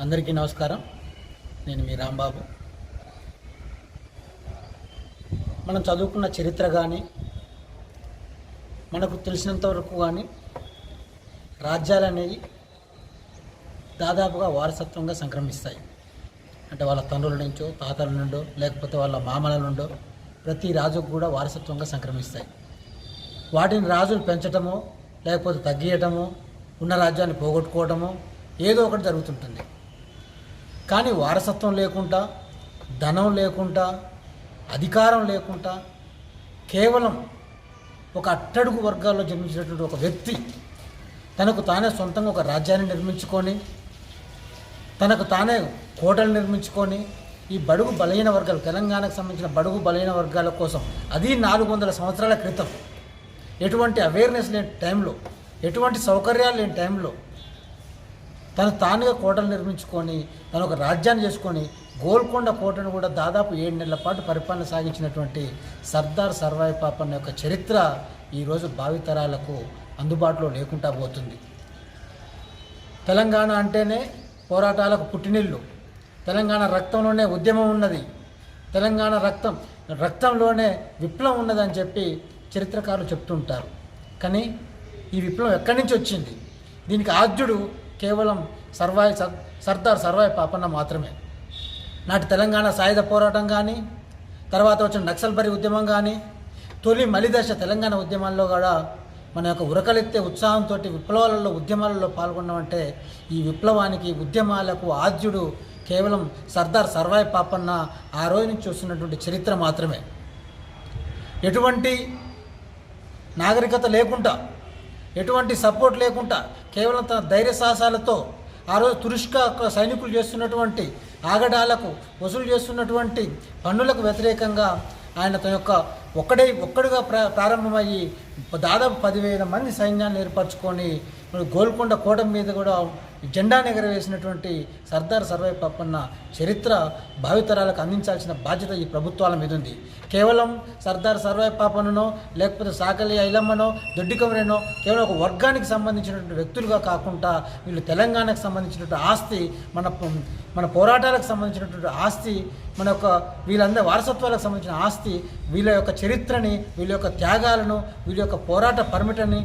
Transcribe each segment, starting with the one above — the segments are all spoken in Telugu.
అందరికీ నమస్కారం. నేను మీ రాంబాబు. మనం చదువుకున్న చరిత్ర కానీ మనకు తెలిసినంత వరకు కానీ రాజ్యాలు అనేవి దాదాపుగా వారసత్వంగా సంక్రమిస్తాయి. అంటే వాళ్ళ తండ్రుల నుంచో తాతల నుండో లేకపోతే వాళ్ళ మామల నుండో ప్రతి రాజుకు కూడా వారసత్వంగా సంక్రమిస్తాయి. వాటిని రాజులు పెంచటమో లేకపోతే తగ్గియటమో ఉన్న రాజ్యాన్ని పోగొట్టుకోవటమో ఏదో ఒకటి జరుగుతుంటుంది. కానీ వారసత్వం లేకుండా ధనం లేకుండా అధికారం లేకుండా కేవలం ఒక అట్టడుగు వర్గాల్లో జన్మించినటువంటి ఒక వ్యక్తి తనకు తానే సొంతంగా ఒక రాజ్యాన్ని నిర్మించుకొని తనకు తానే కోటలు నిర్మించుకొని ఈ బడుగు బలహీన వర్గాలు తెలంగాణకు సంబంధించిన బడుగు బలహీన వర్గాల కోసం అది నాలుగు వందల సంవత్సరాల క్రితం. ఎటువంటి అవేర్నెస్ లేని టైంలో ఎటువంటి సౌకర్యాలు లేని టైంలో తను తానుగా కోటలు నిర్మించుకొని తను ఒక రాజ్యాన్ని చేసుకొని గోల్కొండ కోటను కూడా దాదాపు ఏడు నెలల పాటు పరిపాలన సాగించినటువంటి సర్దార్ సర్వాయి పాపన్న యొక్క చరిత్ర ఈరోజు భావితరాలకు అందుబాటులో లేకుండా పోతుంది. తెలంగాణ అంటేనే పోరాటాలకు పుట్టినిల్లు. తెలంగాణ రక్తంలోనే ఉద్యమం ఉన్నది. తెలంగాణ రక్తం రక్తంలోనే విప్లవం ఉన్నదని చెప్పి చరిత్రకారులు చెప్తుంటారు. కానీ ఈ విప్లవం ఎక్కడి నుంచి వచ్చింది? దీనికి ఆద్యుడు కేవలం సర్వాయి సర్- సర్దార్ సర్వాయి పాపన్న మాత్రమే. నాటి తెలంగాణ సాయుధ పోరాటం కానీ తర్వాత వచ్చిన నక్సల్బరి ఉద్యమం కానీ తొలి మలిదశ తెలంగాణ ఉద్యమాల్లో కూడా మన యొక్క ఉరకలెత్తే ఉత్సాహంతో విప్లవాలలో ఉద్యమాలలో పాల్గొన్నామంటే ఈ విప్లవానికి ఉద్యమాలకు ఆద్యుడు కేవలం సర్దార్ సర్వాయి పాపన్న ఆ రోజు నుంచి చూస్తున్నటువంటి చరిత్ర మాత్రమే. ఎటువంటి నాగరికత లేకుండా ఎటువంటి సపోర్ట్ లేకుండా కేవలం తన ధైర్య సాహసాలతో ఆ రోజు తురుష్క సైనికులు చేస్తున్నటువంటి ఆగడాలకు వసూలు చేస్తున్నటువంటి పన్నులకు వ్యతిరేకంగా ఆయన తన యొక్క ఒక్కడే ఒక్కడుగా ప్రా ప్రారంభమయ్యి దాదాపు పదివేల మంది సైన్యాన్ని ఏర్పరచుకొని గోల్కొండ కోట మీద కూడా జెండాను ఎగరవేసినటువంటి సర్దార్ సర్వై పప్పన్న చరిత్ర భావితరాలకు అందించాల్సిన బాధ్యత ఈ ప్రభుత్వాల మీద ఉంది. కేవలం సర్దార్ సర్వై పాపన్ననో లేకపోతే సాకలి ఐలమ్మనో దొడ్డికమరేనో కేవలం ఒక వర్గానికి సంబంధించినటువంటి వ్యక్తులుగా కాకుండా వీళ్ళు తెలంగాణకు సంబంధించినటువంటి ఆస్తి మన మన పోరాటాలకు సంబంధించినటువంటి ఆస్తి మన యొక్క వీళ్ళందరి వారసత్వాలకు సంబంధించిన ఆస్తి వీళ్ళ యొక్క చరిత్రని వీళ్ళ యొక్క త్యాగాలను వీళ్ళ యొక్క పోరాట పరిమితని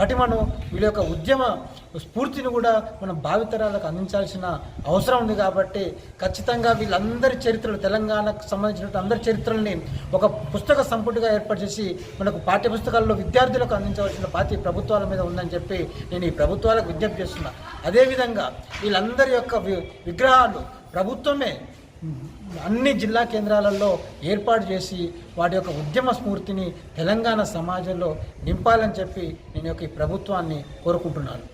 పటిమను వీళ్ళ యొక్క ఉద్యమ స్ఫూర్తిని కూడా మనం భావితరాలకు అందించాల్సిన అవసరం ఉంది కాబట్టి ఖచ్చితంగా వీళ్ళందరి చరిత్రలు తెలంగాణకు సంబంధించినటువంటి అందరి చరిత్రల్ని ఒక పుస్తక సంపుటిగా ఏర్పాటు చేసి మనకు పాఠ్య పుస్తకాల్లో విద్యార్థులకు అందించవలసిన బాధ్యత ప్రభుత్వాల మీద ఉందని చెప్పి నేను ఈ ప్రభుత్వాలకు విజ్ఞప్తి చేస్తున్నా. అదేవిధంగా వీళ్ళందరి యొక్క విగ్రహాలు. ప్రభుత్వమే అన్ని జిల్లా కేంద్రాలలో ఏర్పాటు చేసి వాటి యొక్క ఉద్యమ స్ఫూర్తిని తెలంగాణ సమాజంలో నింపాలని చెప్పి నేను యొక్క ఈ ప్రభుత్వాన్ని కోరుకుంటున్నాను.